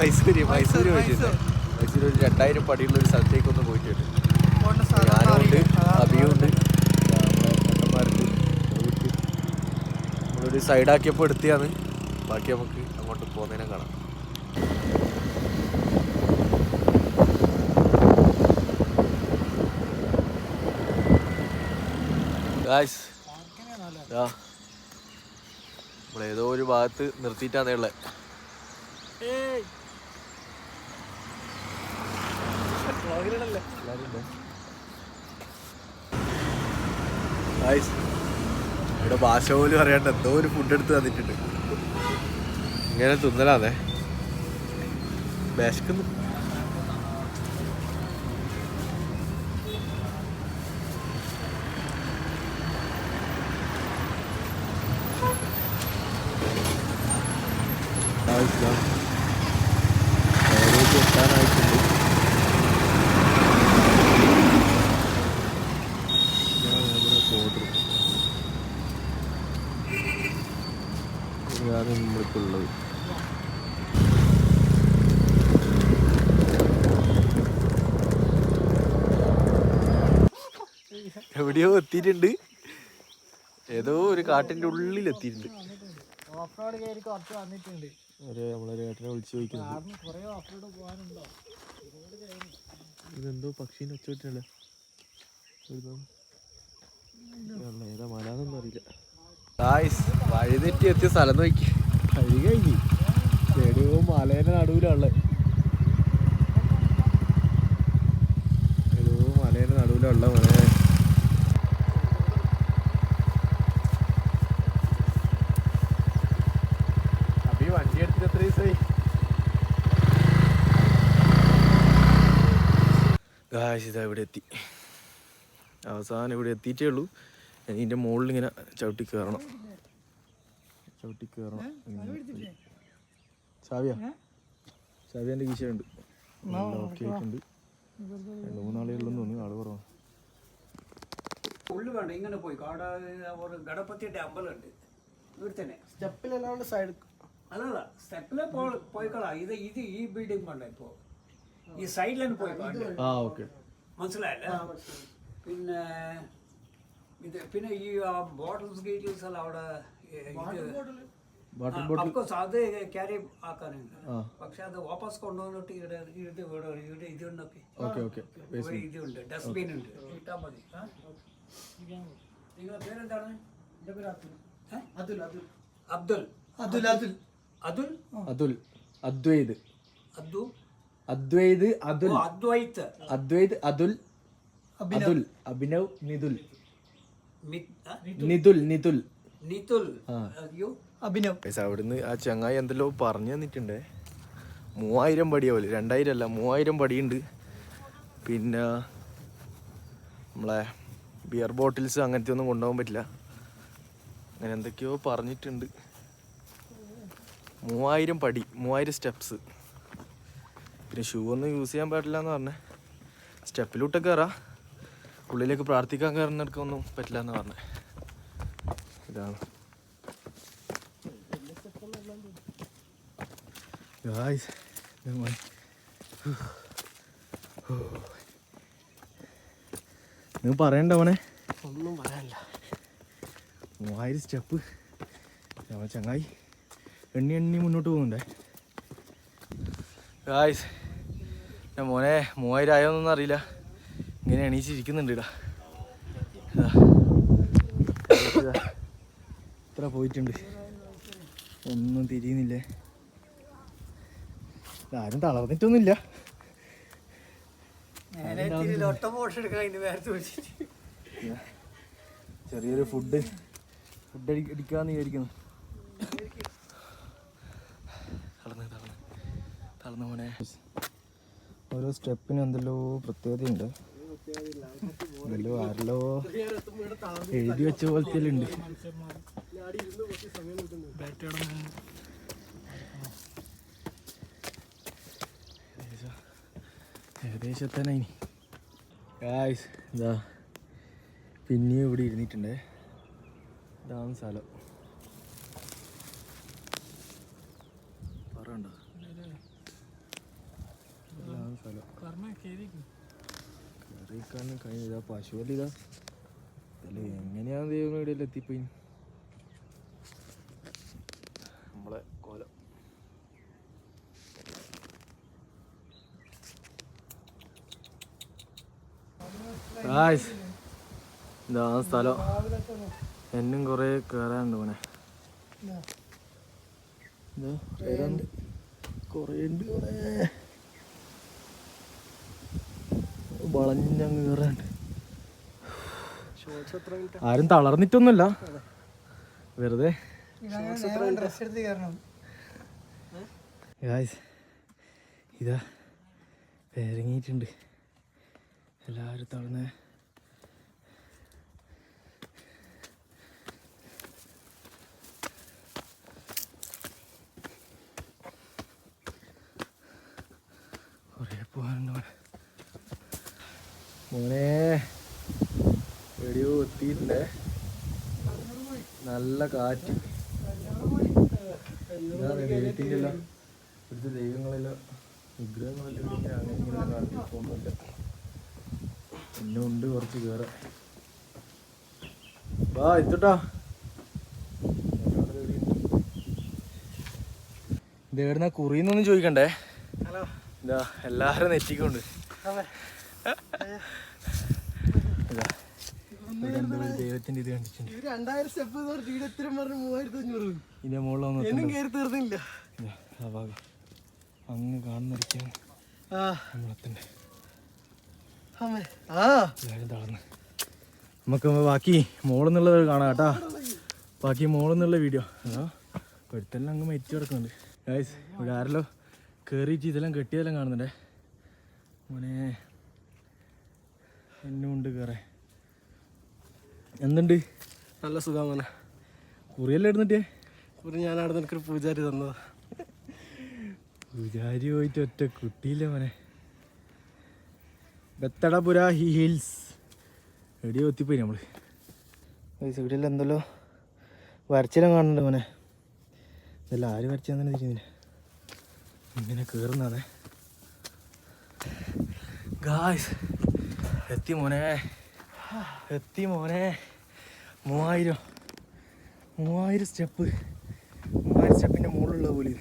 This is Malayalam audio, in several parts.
മൈസൂര് മൈസൂര് പോയിട്ടുണ്ട്. മൈസൂര് ഒരു രണ്ടായിരം പടിയുള്ള ഒരു സ്ഥലത്തേക്ക് ഒന്ന് പോയിട്ടുണ്ട് ഞാനുണ്ട്. അഭിയുണ്ട് നമ്മളെ നമ്മളൊരു സൈഡാക്കിയപ്പോൾ എടുത്തിയാണ് ബാക്കി നമുക്ക് അങ്ങോട്ട് പോകുന്നതിനെ കാണാം. ഗായ്സ് നമ്മളേതോ ഒരു ഭാഗത്ത് നിർത്തിയിട്ടാണേ ഉള്ളത് ഏയ്. വ്ളോഗിലിടല്ലേ? ഗായ്സ് ഇവിടെ ഭാഷ പോലും അറിയാണ്ട് എന്തോ ഒരു ഫുഡ് എടുത്ത് തന്നിട്ടുണ്ട്. ഇങ്ങനെ തിന്നലാതെ വിശക്കുന്നു Guys, ദാ ഏകദേശം എത്താനായിട്ടുണ്ട് ഇതാണ് നമ്മുടെ കോട്ടർ ഇതാണ് നമ്മൾക്കുള്ളത് എവിടെയോ എത്തിയിട്ടുണ്ട്. ഏതോ ഒരു കാട്ടിന്റെ ഉള്ളിൽ എത്തിയിട്ടുണ്ട്. ഇതെന്തോ ഒച്ചോട്ടല്ലേ ഏതാ മലാന്നൊന്നും അറിയില്ല. വഴിതെറ്റി എത്തിയ സ്ഥലം നോക്കി. കഴി കഴിഞ്ഞു ചെടിയോ മലേന്റെ നടുവിലാണുള്ളത് ഏതോ മലേന്റെ നടുവിലുള്ള മോനെ അപ്പൊ ഈ വണ്ടി എടുത്തിട്ട് എത്ര ദിവസമായി ഗായ്സ് ഇതാ ഇവിടെ എത്തി. അവസാനം ഇവിടെ എത്തിയിട്ടേ ഉള്ളൂ. ഇതിന്റെ മുകളിൽ ഇങ്ങനെ ചവിട്ടി കയറണം. ചവിട്ടി കയറണം ചാവിയ? ചാവിയന്റെ കീശയുണ്ട്. ഓക്കെ ആയിട്ടുണ്ട് രണ്ട് മൂന്നാളുകളിലൊന്നും തോന്നുന്നു. ആൾ കുറവാണ് ഉള്ളു വേണ്ട ഇങ്ങനെ പോയി. കാട ഒരു ഗണപതിയുടെ അമ്പലമുണ്ട്. ഇവിടെ തന്നെ സ്റ്റെപ്പിലല്ലാണ്ട് സൈഡ് അല്ലല്ല സ്റ്റെപ്പിലെ പോയിക്കളാ. ഇത് ഇത് ഈ ബിൽഡിംഗ് വേണ്ട ഇപ്പോ. ഈ സൈഡിലാണ് പോയി കാണുന്നത് ആ ഓക്കെ മനസ്സിലായല്ലേ പിന്നെ ഇത് പിന്നെ ഈ ബോട്ടിൽസ് ഗേറ്റിൽസ് എല്ലാം അവിടെ ഏ, ഇത് വാട്ടർ അഫ്കോഴ്സ് അത് ക്യാരി ആക്കാനുണ്ട് ആ. പക്ഷെ അത് വാപ്പസ് കൊണ്ടുവന്നിട്ട് ഇവിടെ ഇത് ഇവിടെ ഇവിടെ ഇതുണ്ടൊക്കെ ഓക്കെ ഓക്കെ. ഇവിടെ ഇതുണ്ട് ഡസ്റ്റ്ബിൻ ഉണ്ട് ഇട്ടാ മതി. ആ? നിങ്ങളുടെ പേരെന്താണ്? ഏ? അതുൽ അതുൽ അബ്ദുൽ. അതുൽ അതുൽ അതുൽ അതുൽ അദ്വൈത്. അബ്ദു അദ്വൈത് അതുൽ. അദ്വൈത്. അദ്വൈത് അതുൽ. അതുൽ. അഭിനവ് നിതുൽ? നിതുൽ നിതുൽ നിതുൽ. അഭിനവ്. അവിടുന്ന് ആ ചങ്ങായി എന്തല്ലോ പറഞ്ഞു തന്നിട്ടുണ്ടേ. മൂവായിരം പടിയാവില്ല രണ്ടായിരം അല്ല മൂവായിരം പടിയുണ്ട്. പിന്നെ നമ്മളെ ബിയർ ബോട്ടിൽസ് അങ്ങനത്തെ ഒന്നും കൊണ്ടുപോകാൻ പറ്റില്ല. അങ്ങനെ എന്തൊക്കെയോ പറഞ്ഞിട്ടുണ്ട്. മൂവായിരം പടി മൂവായിരം സ്റ്റെപ്സ് പിന്നെ ഷൂ ഒന്നും യൂസ് ചെയ്യാൻ പാടില്ല എന്ന് പറഞ്ഞേ സ്റ്റെപ്പിലോട്ട് കയറാം ഉള്ളിലേക്ക് പ്രാർത്ഥിക്കാൻ കയറുന്നിടക്കൊന്നും പറ്റില്ല എന്ന് പറഞ്ഞേ. ഇതാണ്. Guys. നിങ്ങൾ പറയണ്ട അവനെ ഒന്നും പറയാനില്ല മൂവായിരം സ്റ്റെപ്പ്. ചങ്ങായി. എണ്ണി എണ്ണി മുന്നോട്ട് പോകുന്നുണ്ടേ. ഗായ്സ് എന്റെ മോനെ മൂവായിരം ആയോന്നൊന്നും അറിയില്ല. ഇങ്ങനെ എണീച്ചിരിക്കുന്നുണ്ട് ഇടാ ഇതാ. ഇതാ. ഇത്ര പോയിട്ടുണ്ട്. ഒന്നും തിരിയുന്നില്ലേ? ആരും തളർന്നിട്ടൊന്നുമില്ല. ചെറിയൊരു ഫുഡ് ഫുഡ് അടിക്കാന്ന് വിചാരിക്കുന്നു തളർന്ന് തളർന്ന് തളർന്ന മോനെ ഓരോ സ്റ്റെപ്പിനും എന്തെല്ലോ പ്രത്യേകതയുണ്ട്. എന്തെല്ലോ ആരല്ലോ എഴുതി വെച്ച പോലത്തെ ഉണ്ട് ഏകദേശം എത്താനായി ഗായ്സ് ഇതാ. പിന്നെയും ഇവിടെ ഇരുന്നിട്ടുണ്ട്. ഇതാണ് സ്ഥലം. പറയണ്ട കയറിക്കാനും പശു പശുവല്ല ഇതാ. അല്ല എങ്ങനെയാണ് ദൈവം ഇടയിൽ എത്തിപ്പോയി? നമ്മളെ കോലം. ഇതാ സ്ഥലം. എന്നും കുറേ കയറാനുണ്ട് പോണെ കുറേ ഉണ്ട് കുറേ. വളഞ്ഞങ്ങ് കയറാണ്ട് ആരും തളർന്നിട്ടൊന്നുമില്ല. വെറുതെ. ഇതാ പേരങ്ങിയിട്ടുണ്ട് എല്ലാവരും തളർന്ന്. കുറേ പോകാനുണ്ട് മോനെ എടിയോ എവിടെയോ എത്തിയിട്ടുണ്ടേ നല്ല കാറ്റ്. ഇതാണ് ദൈവത്തിന്റെ എല്ലാം ഇവിടുത്തെ ദൈവങ്ങളെല്ലാം വിഗ്രഹങ്ങളെല്ലാം ഇങ്ങനെ അങ്ങനെ കാണിച്ചു പോകുന്നില്ല പിന്നെ ഉണ്ട് കുറച്ച് കയറ വാ എത്തട്ടാ. ഇത് എവിടുന്ന കുറിന്നൊന്നും ചോദിക്കണ്ടേ? ഹലോ. ഇതാ എല്ലാവരും നെറ്റിക്കൊണ്ട്. അതെ. ദൈവത്തിന്റെ ഇത് കണ്ടിട്ടുണ്ട്. ഇത് രണ്ടായിരം സ്റ്റെപ്പ് എന്ന് എത്ര പറഞ്ഞ് മൂവായിരത്തി അഞ്ഞൂറ് ഇതിന്റെ മുകളിൽ എന്നും കയറി തീർന്നില്ല. അങ്ങ് തളർന്ന്. നമുക്ക് ബാക്കി മോളെന്നുള്ളത് കാണാം കേട്ടാ. ബാക്കി മോളെന്നുള്ള വീഡിയോ. അതാ ഒരുത്തെല്ലാം അങ്ങ് മരിച്ചു കിടക്കുന്നുണ്ട്. ഗായ്സ് ഇവിടെ ആരല്ലോ കയറിയിട്ട് ഇതെല്ലാം കെട്ടിയതെല്ലാം കാണുന്നുണ്ടേ. മോനെ എന്നും കേറെ. കയറേ എന്തുണ്ട്? നല്ല സുഖം മോനെ. ഇടുന്നിട്ടേ കുറി ഞാൻ അവിടെ നിനക്കൊരു പൂജാരി തന്നത്. പൂജാരി പോയിട്ട് ഒറ്റ കുട്ടിയില്ല മോനെ. ബത്തടപുര ഹിൽസ്. എവിടെയോ എത്തിപ്പോയി നമ്മൾ. ഇവിടെയല്ല എന്തല്ലോ? വരച്ചിലും കാണുന്നുണ്ട് മോനെ. ഇതല്ല ആര് വരച്ചാന്ന് തന്നെ തിരിയുന്നില്ല ഇങ്ങനെ കയറുന്നതാണേ ഗായ്സ് എത്തി മോനെ. എത്തി മോനെ. മൂവായിരം. മൂവായിരം സ്റ്റെപ്പ് മൂവായിരം സ്റ്റെപ്പിന്റെ മുകളിലുള്ള പോലെ. ഇത്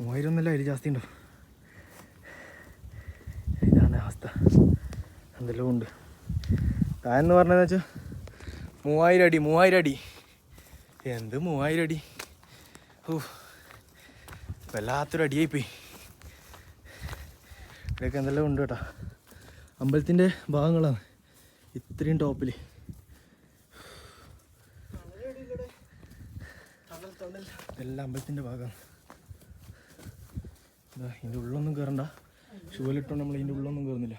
മൂവായിരം ഒന്നല്ല അതിൽ ജാസ്തി ഉണ്ടോ? ഇതാണ് അവസ്ഥ. എന്തെല്ലാം ഉണ്ട്. താഴെന്ന് പറഞ്ഞതെന്ന് വെച്ചാൽ മൂവായിരം അടി മൂവായിരം അടി. എന്ത് മൂവായിരം അടി? ഓ വല്ലാത്തൊരു അടിയായിപ്പോയി ഇവിടെയൊക്കെ എന്തെല്ലാം ഉണ്ട് കേട്ടോ. അമ്പലത്തിന്റെ ഭാഗങ്ങളാണ്. ഇത്രയും ടോപ്പിൽ എല്ലാം അമ്പലത്തിന്റെ ഭാഗമാണ്. ഇതാ ഇതിന്റെ ഉള്ളൊന്നും കയറണ്ട ഷൂലിട്ടോണ്ട് നമ്മൾ ഇതിന്റെ ഉള്ളൊന്നും കയറുന്നില്ല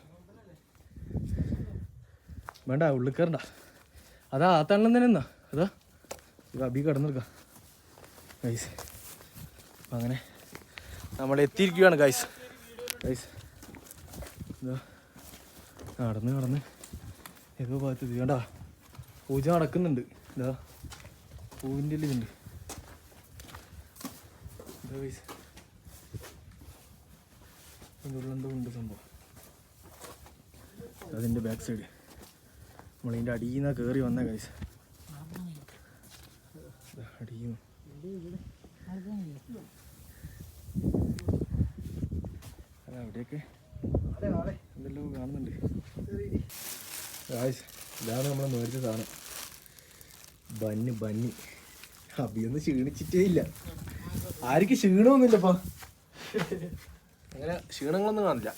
വേണ്ട ഉള്ളിൽ കയറണ്ട അതാ ആ തണ്ണം തന്നെ എന്നാ അതാ ഇത് അബി കിടന്നെടുക്കാം ഗൈസ് അപ്പം അങ്ങനെ നമ്മൾ എത്തിയിരിക്കുകയാണ് ഗൈസ് ഗൈസ് ഇതാ. നടന്ന് നടന്ന് ഏതോ ഭാഗത്ത് വേണ്ട പൂജ നടക്കുന്നുണ്ട്. ഇതാ പൂവിന്റെ ഇതുണ്ട് ഉള്ളെന്തോ ഉണ്ട് സംഭവം. അതിന്റെ ബാക്ക് സൈഡ് നമ്മളിതിന്റെ അടിയിൽ നിന്നാണ് കയറി വന്ന കൈസ് അടിയിൽ അല്ല അവിടെയൊക്കെ എന്തെല്ലോ കാണുന്നുണ്ട്. ഇതാണ് നമ്മൾ മേടിച്ച സാധനം. ബന്ന് ബന്നി. അഭിയൊന്നും ക്ഷീണിച്ചിട്ടേ ഇല്ല. ആർക്ക് ക്ഷീണമൊന്നുമില്ലപ്പാ. അങ്ങനെ ക്ഷീണങ്ങളൊന്നും കാണില്ല.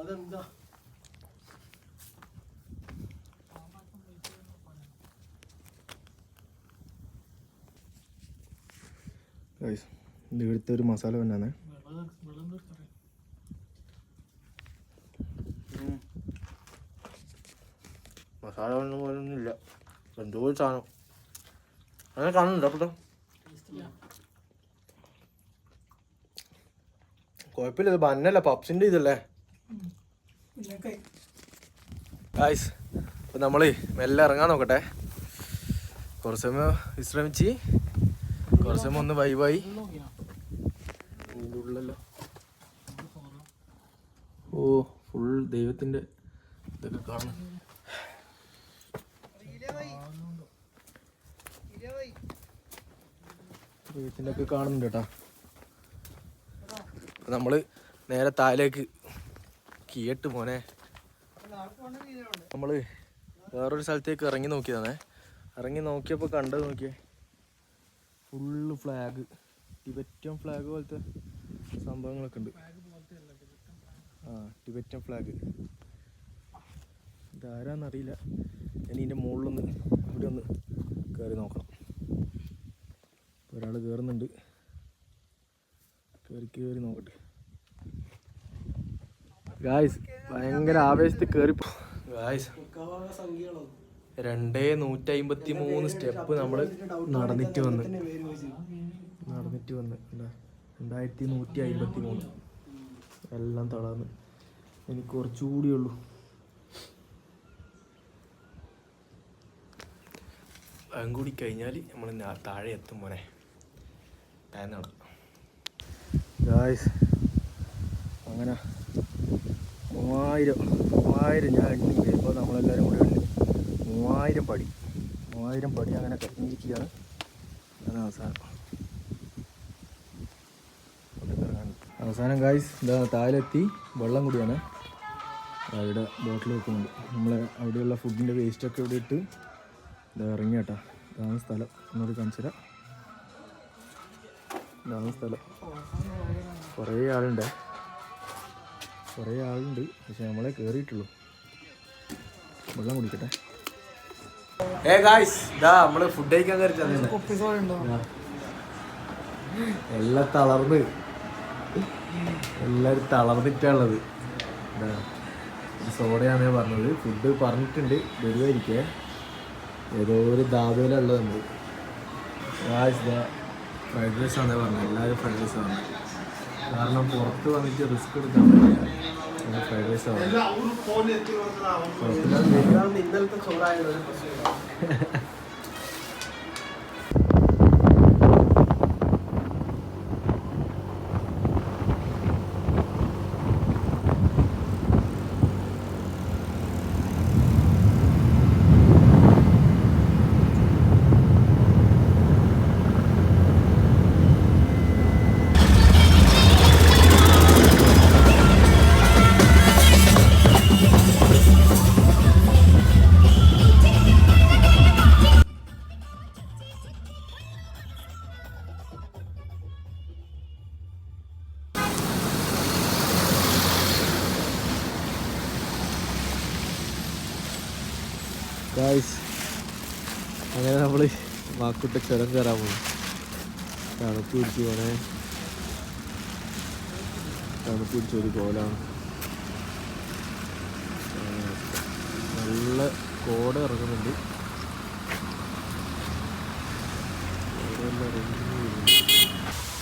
അതെന്താ ഇത് ഇവിടുത്തെ ഒരു മസാല തന്നെയാണ് മസാല ഒന്നും പോലൊന്നും ഇല്ല എന്തോ ഒരു സാധനം. അങ്ങനെ കാണുന്നുണ്ടോ കുഴപ്പമില്ല ഇത് ബന്നല്ല പപ്സിന്റെ ഇതല്ലേ? ഗായ്സ് അപ്പം നമ്മൾ മെല്ലെ ഇറങ്ങാൻ നോക്കട്ടെ. കുറച്ച് സമയം വിശ്രമിച്ച് കുറച്ച് സമയം ഒന്ന് വൈവായി ഇതിന്റെ ഉള്ളിലല്ലോ ഓ ഫുൾ ദൈവത്തിന്റെ ഇതൊക്കെ കാണുന്നു ദൈവത്തിന്റെ ഒക്കെ കാണുന്നുണ്ട് കേട്ടാ. നമ്മൾ നേരെ താലേക്ക് കീട്ട് മോനെ. നമ്മൾ വേറൊരു സ്ഥലത്തേക്ക് ഇറങ്ങി നോക്കിയതാണേ. ഇറങ്ങി നോക്കിയപ്പോൾ കണ്ടത് നോക്കിയേ. ഫുള്ള് ഫ്ലാഗ് ടിബറ്റൻ ഫ്ലാഗ് പോലത്തെ സംഭവങ്ങളൊക്കെ ഉണ്ട്. ആ ടിബറ്റൻ ഫ്ലാഗ് ഇതാരാന്നറിയില്ല. ഞാൻ ഇതിന്റെ മുകളിലൊന്ന് ഇവിടെ ഒന്ന് കയറി നോക്കണം. ഒരാൾ കയറുന്നുണ്ട് കയറി കയറി നോക്കട്ടെ. ഗായ്സ് ഭയങ്കര ആവേശത്തിൽ കേറി ഗായ്സ് രണ്ടേ നൂറ്റി അമ്പത്തി മൂന്ന് സ്റ്റെപ്പ് നമ്മൾ നടന്നിട്ട് വന്ന്. നടന്നിട്ട് വന്ന്. രണ്ടായിരത്തി നൂറ്റി അമ്പത്തി മൂന്ന് എല്ലാം തളർന്ന്. എനിക്ക് കുറച്ചുകൂടി ഉള്ളൂ. അതും കൂടി കഴിഞ്ഞാൽ നമ്മൾ താഴെ എത്തും മോനെ. താഴ്ന്നാണ് ഗായ്സ് അങ്ങനെ മൂവായിരം മൂവായിരം ഞാൻ എണ്ണി വരുമ്പോൾ നമ്മളെല്ലാവരും കൂടെ എണ്ണി മൂവായിരം പടി. മൂവായിരം പടി അങ്ങനെ കഴിഞ്ഞിരിക്കുകയാണ് അതാണ് അവസാനം. അവസാനം ഗായ്സ് ഇതാ താഴെത്തി വെള്ളം കൂടിയാണ്. അവിടെ ബോട്ടിൽ വെക്കുന്നുണ്ട്. നമ്മൾ അവിടെയുള്ള ഫുഡിന്റെ വേസ്റ്റൊക്കെ ഇവിടെ ഇട്ട് ഇതാ ഇറങ്ങി കേട്ടോ. ഇതാണ് സ്ഥലം. എന്നോട് കാണിച്ചു തരാം. ഇതാണ് സ്ഥലം. കുറേ ആളുണ്ട്. കുറേ ആളുണ്ട്. പക്ഷെ നമ്മളെ കയറിയിട്ടുള്ളൂ വെള്ളം കുടിക്കട്ടെ. ഏ ഗായ്സ് ഇതാ നമ്മൾ ഫുഡ് കഴിക്കാൻ എല്ലാം തളർന്ന്. എല്ലാരും തളർന്നിട്ടുള്ളത് ഇതാ ഇത് സോഡയാണ് ഞാൻ പറഞ്ഞത്. ഫുഡ് പറഞ്ഞിട്ടുണ്ട്. വരുമായിരിക്കേ ഏതോ ഒരു ധാബയിലുള്ളത് നമ്മൾ ഫ്രൈഡ് റൈസ് ആണ് പറഞ്ഞത്. എല്ലാവരും ഫ്രൈഡ് റൈസ് ആണ്. കാരണം പുറത്ത് വന്നിട്ട് റിസ്ക് എടുക്കാൻ പറ്റില്ല. ഫ്രൈഡ് റൈസ് ആണ്. കുഴപ്പമില്ലാതെ ഇന്നലത്തെ ചോറായത് അങ്ങനെ നമ്മൾ മാക്കുട്ട ചുരം കയറാൻ പോകും തണുപ്പ് പിടിച്ച് പോണേ. തണുപ്പ് പിടിച്ച ഒരു കോലാണ്. നല്ല കോട ഇറങ്ങുന്നുണ്ട്.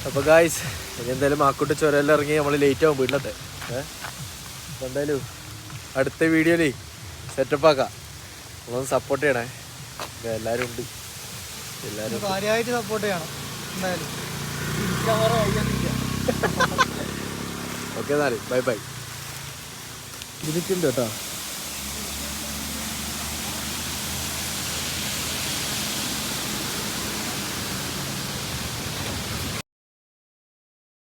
അപ്പോൾ ഗായ്സ് ഇനി എന്തായാലും മാക്കുട്ട ചുരമെല്ലാം ഇറങ്ങി നമ്മൾ ലേറ്റ് ആവും വീട്ടിലത്തെ ഏഹ് എന്തായാലും അടുത്ത വീഡിയോയിൽ സെറ്റപ്പ് ആക്കാം. നമ്മളൊന്ന് സപ്പോർട്ട് ചെയ്യണേ. എല്ലാരും എല്ലാവരും ഉണ്ട്. എല്ലാവരും കാര്യമായിട്ട് സപ്പോർട്ട് ചെയ്യണം. എന്തായാലും. ഓക്കെ എന്നാൽ ബൈ ബൈ ഇരിക്കുന്നുണ്ട് കേട്ടോ.